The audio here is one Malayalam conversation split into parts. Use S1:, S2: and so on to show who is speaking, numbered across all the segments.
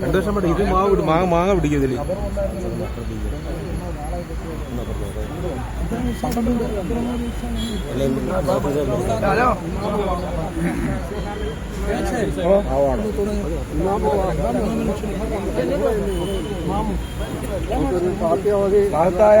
S1: രണ്ടു വർഷം പണ്ട് ഇത് മാവ് പിടി- മാങ്ങ മാങ്ങ പിടിക്കത്തില്ല? മഹത്തായ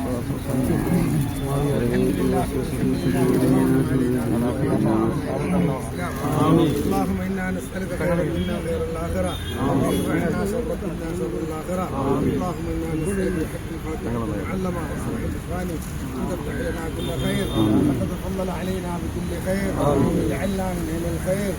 S2: اللهم أنا نسالك خير الدنيا وخير الاخره اللهم أنا الدنيا وشر الاخره اللهم أنا نسالك بحق الفاتحه المعلمه وصلح الاخواني ان تفتح لنا كل خير وقد تفضل علينا بكل خير واجعلنا من الخير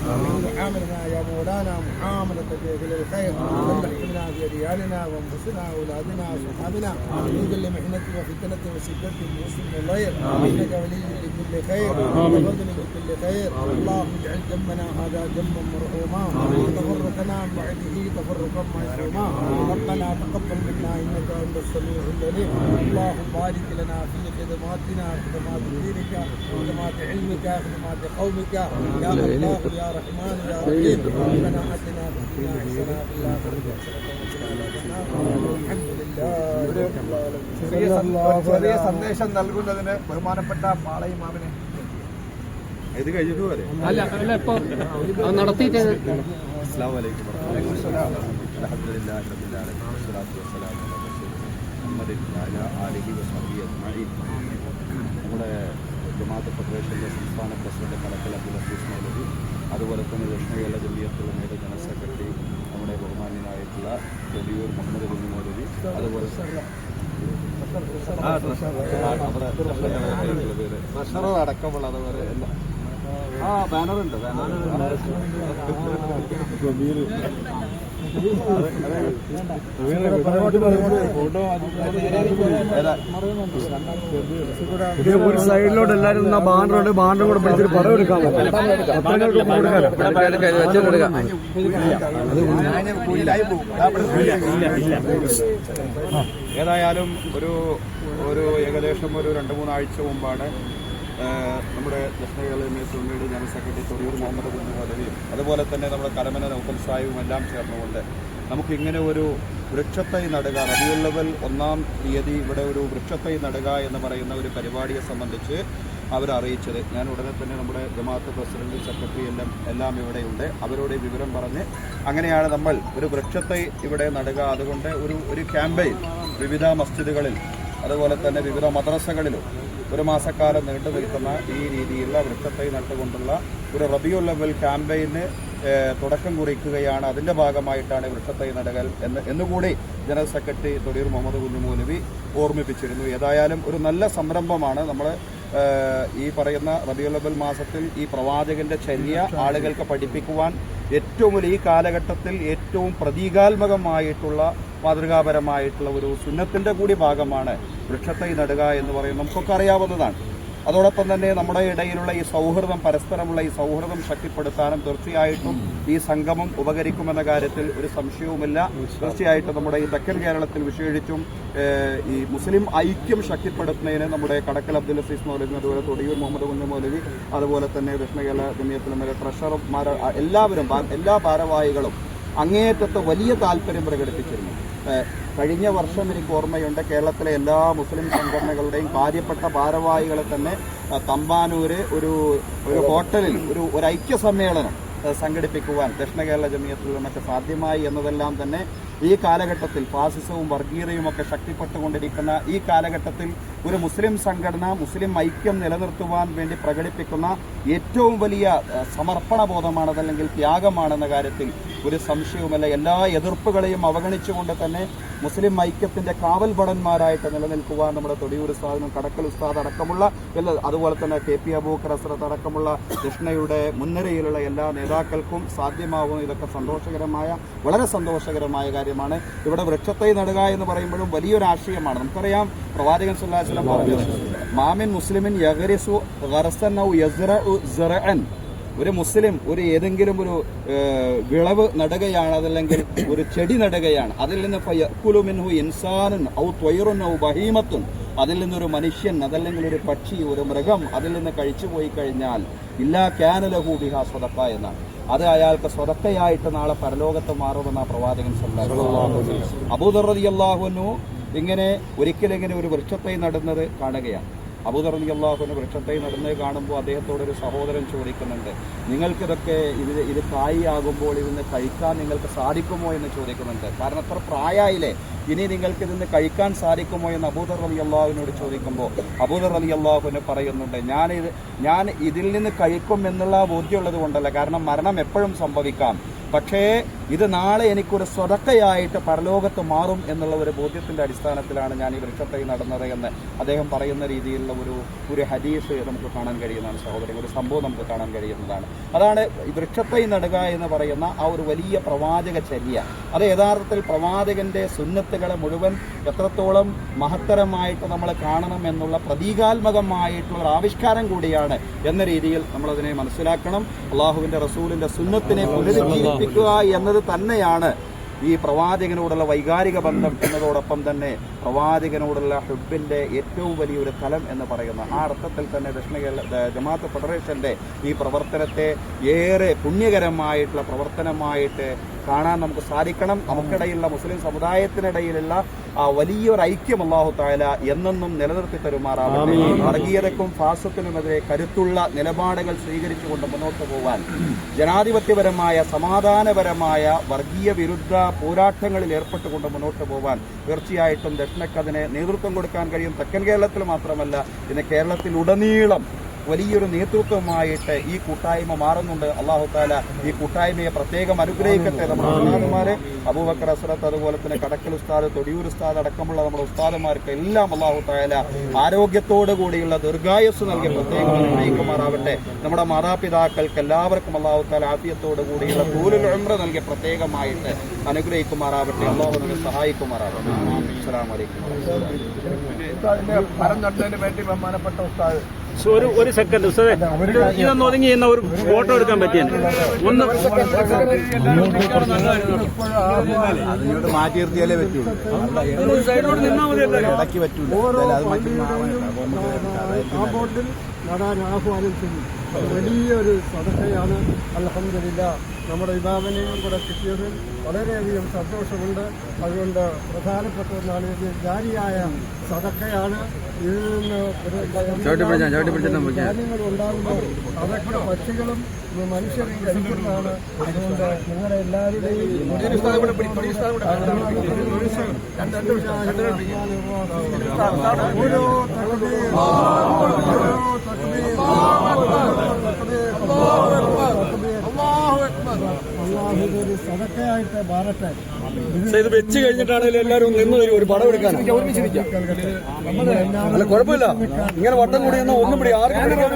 S2: وعاملنا يا مولانا معامله باهل الخير وتحكمنا في ديارنا وانفسنا واولادنا واصحابنا من كل محنه وفتنه وشده وحسن وضيق انك ولي لكل خير. وفضل لكل خير. اللهم اجعل جمنا هذا جما مرحوما. وتفرقنا بعده تفرقا معصوما. ربنا تقبل منا إنك أنت السميع العليم. اللهم بارك لنا في خدماتنا خدمات دينك خدمات علمك خدمات قومك. يا الله يا رحمن يا رحيم. ربنا آتنا في الدنيا حسنة وفي الآخرة حسنة وقنا عذاب النار. ഇവിടെ
S3: ചെറിയ സന്ദേശം നൽകുന്നതിന് ബഹുമാനപ്പെട്ട പാളയി മാമിനെ
S1: ഇത് കഴിഞ്ഞിട്ട് വരെ
S4: അല്ല
S1: വലൈക്കും റബ്ബിൽ ആലമീൻ. നമ്മുടെ ജമാഅത്ത് ഫെഡറേഷന്റെ സംസ്ഥാന പ്രസിഡന്റ് കലക്കൽ അബ്ദുൾ അഫീസ് മൗലവി അതുപോലെ തന്നെ ദക്ഷിണ കേരള ജമിയത്തുള്ള ജനറൽ സെക്രട്ടറി നമ്മുടെ ബഹുമാന്യനായിട്ടുള്ള തൊടിയൂർ മുഹമ്മദ് കുഞ്ഞുമോൾ ആ, ആ, അടക്കമുള്ള അതുപോലെ എല്ലാ ആ ബാനറുണ്ട് ബാനർ
S3: ഒരു സൈഡിലോട്ട് എല്ലാരും നിന്നാ ബാനറുണ്ട് ബാനറും കൂടെ പിടിച്ചിട്ട് പടം എടുക്കാൻ
S1: ഏതായാലും ഒരു ഒരു ഏകദേശം ഒരു രണ്ട് മൂന്നാഴ്ച മുമ്പാണ് നമ്മുടെ ദക്ഷിണകേരള സുന്നിയുടെ ജനറൽ സെക്രട്ടറി തൊടിയൂർ മുഹമ്മദ് കുഞ്ഞു മൗലവിയും അതുപോലെ തന്നെ നമ്മുടെ കരമന നൗഫൽ സാഹിബും എല്ലാം ചേർന്നുകൊണ്ട് നമുക്ക് ഇങ്ങനെ ഒരു വൃക്ഷത്തൈ നടുക റബിയുള്ളവൽ ഒന്നാം തീയതി ഇവിടെ ഒരു വൃക്ഷത്തൈ നടുക എന്ന് പറയുന്ന ഒരു പരിപാടിയെ സംബന്ധിച്ച് അവരറിയിച്ചത്. ഞാൻ ഉടനെ തന്നെ നമ്മുടെ ജമാഅത്ത് പ്രസിഡന്റ് സെക്രട്ടറി എല്ലാം എല്ലാം ഇവിടെയുണ്ട്. അവരോട് വിവരം പറഞ്ഞ് അങ്ങനെയാണ് നമ്മൾ ഒരു വൃക്ഷത്തൈ ഇവിടെ നടുക. അതുകൊണ്ട് ഒരു ഒരു ക്യാമ്പയിൻ വിവിധ മസ്ജിദുകളിൽ അതുപോലെ തന്നെ വിവിധ മദ്രസകളിലും ഒരു മാസക്കാലം നീണ്ടു നിൽക്കുന്ന ഈ രീതിയിലുള്ള വൃക്ഷത്തൈ നട്ടുകൊണ്ടുള്ള ഒരു റബിയുൽ ലെവൽ ക്യാമ്പയിന് തുടക്കം കുറിക്കുകയാണ്. അതിന്റെ ഭാഗമായിട്ടാണ് വൃക്ഷത്തൈ നടകൽ എന്ന് എന്നുകൂടി ജനറൽ സെക്രട്ടറി തൊടിയൂർ മുഹമ്മദ് കുഞ്ഞുമൂലവി ഓർമ്മിപ്പിച്ചിരുന്നു. ഏതായാലും ഒരു നല്ല സംരംഭമാണ് നമ്മൾ ഈ പറയുന്ന റബിയുൽ മാസത്തിൽ ഈ പ്രവാചകന്റെ ചര്യ ആളുകൾക്ക് പഠിപ്പിക്കുവാൻ ഏറ്റവും വലിയ ഈ കാലഘട്ടത്തിൽ ഏറ്റവും പ്രതീകാത്മകമായിട്ടുള്ള മാതൃകാപരമായിട്ടുള്ള ഒരു സുന്നത്തിന്റെ കൂടി ഭാഗമാണ് വൃക്ഷത്തൈ നടുക എന്ന് പറയുന്നത്. നമുക്കൊക്കെ അറിയാവുന്നതാണ്. അതോടൊപ്പം തന്നെ നമ്മുടെ ഇടയിലുള്ള ഈ സൗഹൃദം പരസ്പരമുള്ള ഈ സൗഹൃദം ശക്തിപ്പെടുത്താനും തീർച്ചയായിട്ടും ഈ സംഗമം ഉപകരിക്കുമെന്ന കാര്യത്തിൽ ഒരു സംശയവുമില്ല. തീർച്ചയായിട്ടും നമ്മുടെ ഈ തെക്കൻ കേരളത്തിൽ വിശേഷിച്ചും ഈ മുസ്ലിം ഐക്യം ശക്തിപ്പെടുത്തുന്നതിന് നമ്മുടെ കടക്കൽ അബ്ദുൽ അസീസ് മൗലവി അതുപോലെ തൊടിയൂർ മുഹമ്മദ് കുഞ്ഞു മൗലവി അതുപോലെ തന്നെ ദക്ഷിണ കേരള ട്രഷറർമാർ എല്ലാവരും എല്ലാ ഭാരവാഹികളും അങ്ങേയറ്റത്തെ വലിയ താല്പര്യം പ്രകടിപ്പിച്ചിരുന്നു. കഴിഞ്ഞ വർഷം എനിക്ക് ഓർമ്മയുണ്ട് കേരളത്തിലെ എല്ലാ മുസ്ലിം സംഘടനകളുടെയും കാര്യപ്പെട്ട ഭാരവാഹികളെ തന്നെ തമ്പാനൂര് ഒരു ഒരു ഹോട്ടലിൽ ഒരു ഒരു ഐക്യ സമ്മേളനം സംഘടിപ്പിക്കുവാൻ ദക്ഷിണ കേരള ജമിയത്തിൽ നിന്നൊക്കെ സാധ്യമായി എന്നതെല്ലാം തന്നെ ഈ കാലഘട്ടത്തിൽ ഫാസിസവും വർഗീയതയും ഒക്കെ ശക്തിപ്പെട്ടുകൊണ്ടിരിക്കുന്ന ഈ കാലഘട്ടത്തിൽ ഒരു മുസ്ലിം സംഘടന മുസ്ലിം ഐക്യം നിലനിർത്തുവാൻ വേണ്ടി പ്രകടിപ്പിക്കുന്ന ഏറ്റവും വലിയ സമർപ്പണ ബോധമാണത് അല്ലെങ്കിൽ ത്യാഗമാണെന്ന കാര്യത്തിൽ ഒരു സംശയവുമല്ല. എല്ലാ എതിർപ്പുകളെയും അവഗണിച്ചുകൊണ്ട് തന്നെ മുസ്ലിം ഐക്യത്തിന്റെ കാവൽ ഭടന്മാരായിട്ട് നിലനിൽക്കുവാൻ നമ്മുടെ തൊടിയൂർ ഉസ്താദിനും കടക്കൽ ഉസ്താദ് അടക്കമുള്ള എല്ലാ അതുപോലെ തന്നെ കെ പി അബൂക്കർ അസ്രത്ത് അടക്കമുള്ള കൃഷ്ണയുടെ മുൻനിരയിലുള്ള എല്ലാ നേതാക്കൾക്കും സാധ്യമാകുന്ന ഇതൊക്കെ സന്തോഷകരമായ വളരെ സന്തോഷകരമായ കാര്യമാണ്. ഇവിടെ വൃക്ഷത്തൈ നടുക എന്ന് പറയുമ്പോഴും വലിയൊരു ആശയമാണ്. നമുക്കറിയാം പ്രവാചകൻ സുല്ലാസ്ലം പറഞ്ഞു മാമിൻ മുസ്ലിമിൻ യഗരിസു യസ്റഉ സറഅൻ. ഒരു മുസ്ലിം ഒരു ഏതെങ്കിലും ഒരു വിളവ് നടുകയാണ് അതല്ലെങ്കിൽ ഒരു ചെടി നടുകയാണ്. അതിൽ നിന്ന് ഫയക്കുലു ഇൻസാനൻ ഔ ത്വയറുൻ ഔ ബഹീമത്തുൻ. അതിൽ നിന്നൊരു മനുഷ്യൻ അതല്ലെങ്കിൽ ഒരു പക്ഷി ഒരു മൃഗം അതിൽ നിന്ന് കഴിച്ചു പോയി കഴിഞ്ഞാൽ ഇല്ലാ ക്യാനലഹു ബിഹാ സ്വതക്ക എന്നാണ്. അത് അയാൾക്ക് സ്വതക്കയായിട്ട് നാളെ പരലോകത്ത് മാറുമെന്ന പ്രവാചകൻ അബൂദർ റളിയല്ലാഹുവിനു ഇങ്ങനെ ഒരിക്കലിങ്ങനെ ഒരു വൃക്ഷത്തെ നടുന്നത് കാണുകയാണ്. അബൂദർ അള്ളാഹുവിന് വൃക്ഷത്തെ നടന്ന് കാണുമ്പോൾ അദ്ദേഹത്തോട് ഒരു സഹോദരൻ ചോദിക്കുന്നുണ്ട് നിങ്ങൾക്കിതൊക്കെ ഇത് ഇത് കായിയാകുമ്പോൾ ഇതിന്ന് കഴിക്കാൻ നിങ്ങൾക്ക് സാധിക്കുമോ? എന്ന് ചോദിക്കുന്നുണ്ട്. കാരണം അത്ര പ്രായമായില്ലേ ഇനി നിങ്ങൾക്ക് ഇതിന്ന് കഴിക്കാൻ സാധിക്കുമോ എന്ന് അബൂദർ അലി അള്ളാഹുവിനോട് ചോദിക്കുമ്പോൾ അബൂദർ അലി അള്ളാഹുവിന് പറയുന്നുണ്ട് ഞാൻ ഇത് ഞാൻ ഇതിൽ നിന്ന് കഴിക്കും എന്നുള്ള ബോധ്യമുള്ളത് കൊണ്ടല്ല. കാരണം മരണം എപ്പോഴും സംഭവിക്കാം. പക്ഷേ ഇത് നാളെ എനിക്കൊരു സ്വതക്കയായിട്ട് പരലോകത്ത് മാറും എന്നുള്ള ഒരു ബോധ്യത്തിന്റെ അടിസ്ഥാനത്തിലാണ് ഞാൻ ഈ വൃക്ഷത്തെ നടന്നത് എന്ന് അദ്ദേഹം പറയുന്ന രീതിയിലുള്ള ഒരു ഒരു ഹദീസ് നമുക്ക് കാണാൻ കഴിയുന്നതാണ് സഹോദരൻ. ഒരു സംഭവം നമുക്ക് കാണാൻ കഴിയുന്നതാണ്. അതാണ് വൃക്ഷത്തൈ നടുക എന്ന് പറയുന്ന ആ ഒരു വലിയ പ്രവാചക ചര്യ. അത് യഥാർത്ഥത്തിൽ പ്രവാചകന്റെ സുന്നത്തുകളെ മുഴുവൻ എത്രത്തോളം മഹത്തരമായിട്ട് നമ്മൾ കാണണം എന്നുള്ള പ്രതീകാത്മകമായിട്ടുള്ള ഒരു ആവിഷ്കാരം കൂടിയാണ് എന്ന രീതിയിൽ നമ്മളതിനെ മനസ്സിലാക്കണം. അള്ളാഹുവിന്റെ റസൂലിന്റെ സുന്നത്തിനെ പുനരുജ്ജീവിപ്പിക്കുക എന്നത് തന്നെയാണ് ഈ പ്രവാചകനോടുള്ള വൈകാരിക ബന്ധം എന്നതോടൊപ്പം തന്നെ പ്രവാചകനോടുള്ള ഹുബിന്റെ ഏറ്റവും വലിയൊരു തലം എന്ന് പറയുന്ന ആ അർത്ഥത്തിൽ തന്നെ ദക്ഷിണ കേരള ജമാഅത്ത് ഫെഡറേഷന്റെ ഈ പ്രവർത്തനത്തെ ഏറെ പുണ്യകരമായിട്ടുള്ള പ്രവർത്തനമായിട്ട് കാണാൻ നമുക്ക് സാധിക്കണം. നമുക്കിടയിലുള്ള മുസ്ലിം സമുദായത്തിനിടയിലുള്ള ആ വലിയൊരു ഐക്യം അള്ളാഹു താല എന്നെന്നും നിലനിർത്തി തരുമാറാവട്ടെ വർഗീയതക്കും ഫാസത്തിനുമെതിരെ കരുത്തുള്ള നിലപാടുകൾ സ്വീകരിച്ചുകൊണ്ട് മുന്നോട്ട് പോകാൻ ജനാധിപത്യപരമായ സമാധാനപരമായ വർഗീയ വിരുദ്ധ പോരാട്ടങ്ങളിൽ ഏർപ്പെട്ടുകൊണ്ട് മുന്നോട്ട് പോകാൻ തീർച്ചയായിട്ടും ദക്ഷിണക്കതിന് നേതൃത്വം കൊടുക്കാൻ കഴിയും. തെക്കൻ കേരളത്തിൽ മാത്രമല്ല ഇന്ന് കേരളത്തിലുടനീളം വലിയൊരു നേതൃത്വമായിട്ട് ഈ കൂട്ടായ്മ മാറുന്നുണ്ട്. അള്ളാഹു താല ഈ കൂട്ടായ്മയെ പ്രത്യേകം അനുഗ്രഹിക്കട്ടെ നമ്മുടെ ഉസ്താദുമാര്. അബൂബക്കർ അസ്രത്ത് അതുപോലെ തന്നെ കടക്കൽ ഉസ്താദ് തൊടിയൂർ ഉസ്താദ് അടക്കമുള്ള നമ്മുടെ ഉസ്താദുമാർക്ക് എല്ലാം അള്ളാഹു താല ആരോഗ്യത്തോടു കൂടിയുള്ള ദീർഘായുസ് നൽകി പ്രത്യേകം അനുഗ്രഹിക്കുമാറാവട്ടെ. നമ്മുടെ മാതാപിതാക്കൾക്ക് എല്ലാവർക്കും അള്ളാഹു താല ആഫിയത്തോടു കൂടിയുള്ള കൂലിൽ ഉംറ നൽകി പ്രത്യേകമായിട്ട് അനുഗ്രഹിക്കുമാറാവട്ടെ. അള്ളാഹു നമ്മെ സഹായിക്കുമാറാവട്ടെ. അസ്സലാമു അലൈക്കും
S3: ഉസ്താദിന്റെ മരം നട്ടതിന് വേണ്ടി ബഹുമാനപ്പെട്ട ഉസ്താദ്
S5: ഒരു ഒരു സെക്കൻഡ് സാറേ ഇതൊന്ന് ഒതുങ്ങി എന്ന ഒരു ഫോട്ടോ എടുക്കാൻ പറ്റിയ? ഒന്ന്
S3: മാറ്റി നിർത്തിയാലേ പറ്റുള്ളൂ. ഇടയ്ക്ക് പറ്റൂല.
S2: ആഹ്വാനം ചെയ്യും വലിയൊരു സദസ്സയാണ്. അലഹമില്ല നമ്മുടെ ഇമാമിനെയും കൂടെ കിട്ടിയതിൽ വളരെയധികം സന്തോഷമുണ്ട്. അതുകൊണ്ട് പ്രധാനപ്പെട്ട ഒന്നാണ് ഇത് ജാരിയായ സതക്കയാണ് ഇതിൽ നിന്ന് ഒരു ധാന്യങ്ങൾ ഉണ്ടാകുമ്പോൾ അതൊക്കെ പക്ഷികളും മനുഷ്യരും കഴിക്കുന്നതാണ് അതുകൊണ്ട് നിങ്ങളുടെ എല്ലാവരുടെയും ഓരോ തകതീർ ഓരോ തകതീർ
S5: ഇത് വെച്ച് കഴിഞ്ഞിട്ടാണെങ്കിലും എല്ലാവരും നിന്ന് വരും ഒരു പടം എടുക്കാൻ. അല്ല കുഴപ്പമില്ല. ഇങ്ങനെ വട്ടം കൂടി എന്നാൽ ഒന്നും പിടി ആർക്കും
S3: വലിയ